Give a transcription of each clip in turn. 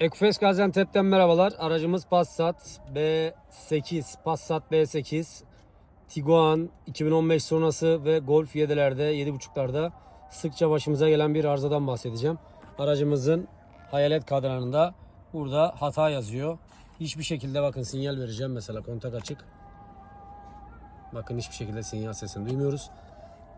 Ekufes Gaziantep'ten merhabalar. Aracımız Passat B8, Passat B8, Tiguan 2015 sonrası ve Golf 7'lerde, 7.5'larda sıkça başımıza gelen bir arızadan bahsedeceğim. Aracımızın hayalet kadranında burada hata yazıyor. Hiçbir şekilde bakın sinyal vereceğim mesela kontak açık. Bakın hiçbir şekilde sinyal sesini duymuyoruz.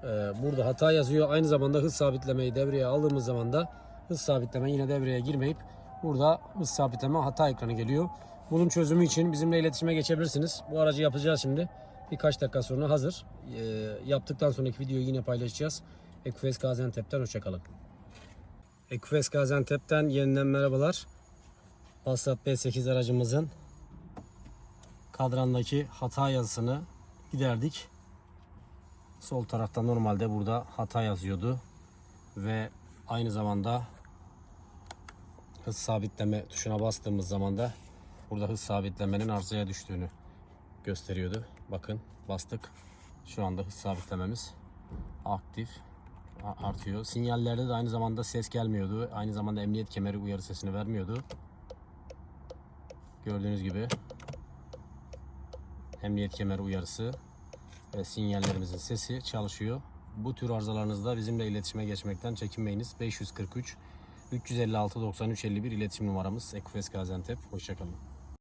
Ee, burada hata yazıyor. Aynı zamanda hız sabitlemeyi devreye aldığımız zaman da hız sabitleme yine devreye girmeyip burada hız sabitleme hata ekranı geliyor. Bunun çözümü için bizimle iletişime geçebilirsiniz. Bu aracı yapacağız şimdi. Birkaç dakika sonra hazır. Ee, yaptıktan sonraki videoyu yine paylaşacağız. Ekufes Gaziantep'ten hoşçakalın. Ekufes Gaziantep'ten yeniden merhabalar. Passat B8 aracımızın kadrandaki hata yazısını giderdik. Sol tarafta normalde burada hata yazıyordu. Ve aynı zamanda hız sabitleme tuşuna bastığımız zaman da burada hız sabitlemenin arızaya düştüğünü gösteriyordu. Bakın bastık. Şu anda hız sabitlememiz aktif artıyor. Sinyallerde de aynı zamanda ses gelmiyordu. Aynı zamanda emniyet kemeri uyarı sesini vermiyordu. Gördüğünüz gibi emniyet kemeri uyarısı ve sinyallerimizin sesi çalışıyor. Bu tür arızalarınızda bizimle iletişime geçmekten çekinmeyiniz. 543 356 93 51 iletişim numaramız Ekufes Gaziantep. Hoşçakalın.